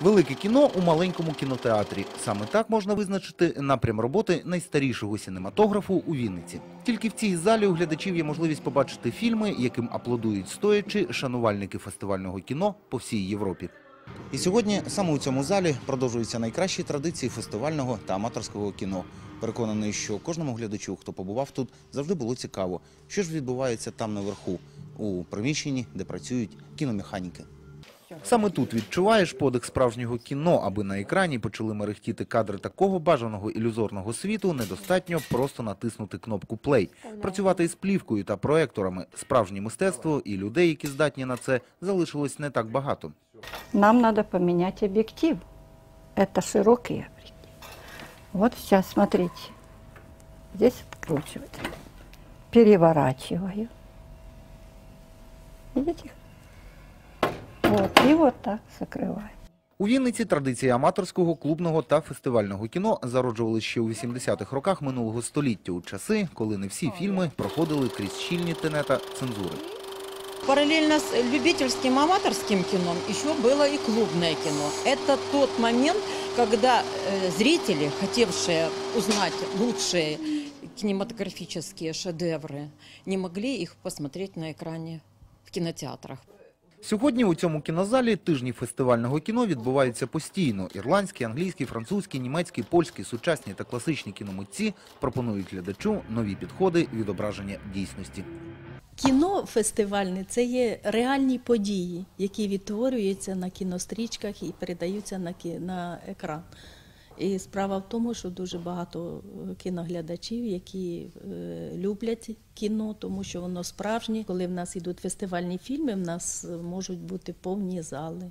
Велике кіно у маленькому кінотеатрі. Саме так можна визначити напрям роботи найстарішого синематографу у Вінниці. Тільки в цій залі у глядачів є можливість побачити фільми, яким аплодують стоячи шанувальники фестивального кіно по всій Європі. І сьогодні саме у цьому залі продовжуються найкращі традиції фестивального та аматорського кіно. Переконаний, що кожному глядачу, хто побував тут, завжди було цікаво, що ж відбувається там наверху, у приміщенні, де працюють кіномеханіки. Саме тут відчуваєш подих справжнього кіно, аби на екрані почали мерехтіти кадри такого бажаного ілюзорного світу, недостатньо просто натиснути кнопку «плей». Працювати із плівкою та проекторами, справжнє мистецтво і людей, які здатні на це, залишилось не так багато. Нам надо поменять объектив. Это широкий объектив. Вот сейчас, смотрите. Здесь откручивать. Переворачиваю. Видите? Вот, и вот так закрываю. У Вінниці традиції аматорського, клубного та фестивального кіно зароджували ще у 80-х роках минулого століття, у часи, коли не всі фільми проходили крізь щільні тенета цензури. Параллельно с любительским аматорским кино еще было и клубное кино. Это тот момент, когда э, зрители, хотевшие узнать лучшие кинематографические шедевры, не могли их посмотреть на экране в кинотеатрах. Сьогодні у цьому кінозалі тижні фестивального кіно відбуваються постійно. Ірландські, англійські, французькі, німецькі, польські, сучасні та класичні кіномитці пропонують глядачу нові підходи відображення дійсності. Кіно фестивальне це є реальні події, які відтворюються на кінострічках і передаються на, екран. І справа в тому, що дуже багато е, кіноглядачів, які е, люблять кіно, тому що воно справжнє. Коли в нас йдуть фестивальні фільми, в нас е, можуть бути повні зали.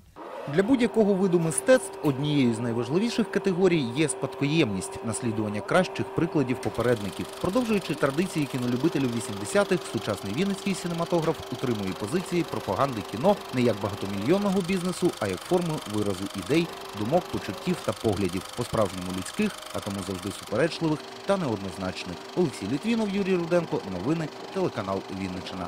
Для будь-якого виду мистецтв однією з найважливіших категорій є спадкоємність, наслідування кращих прикладів попередників. Продовжуючи традиції кінолюбителів 80-х, сучасний вінницький синематограф утримує позиції пропаганди кіно не як багатомільйонного бізнесу, а як форми виразу ідей, думок, почуттів та поглядів, по-справжньому людських, а тому завжди суперечливих та неоднозначних. Олексій Літвінов, Юрій Руденко. Новини, телеканал Вінниччина.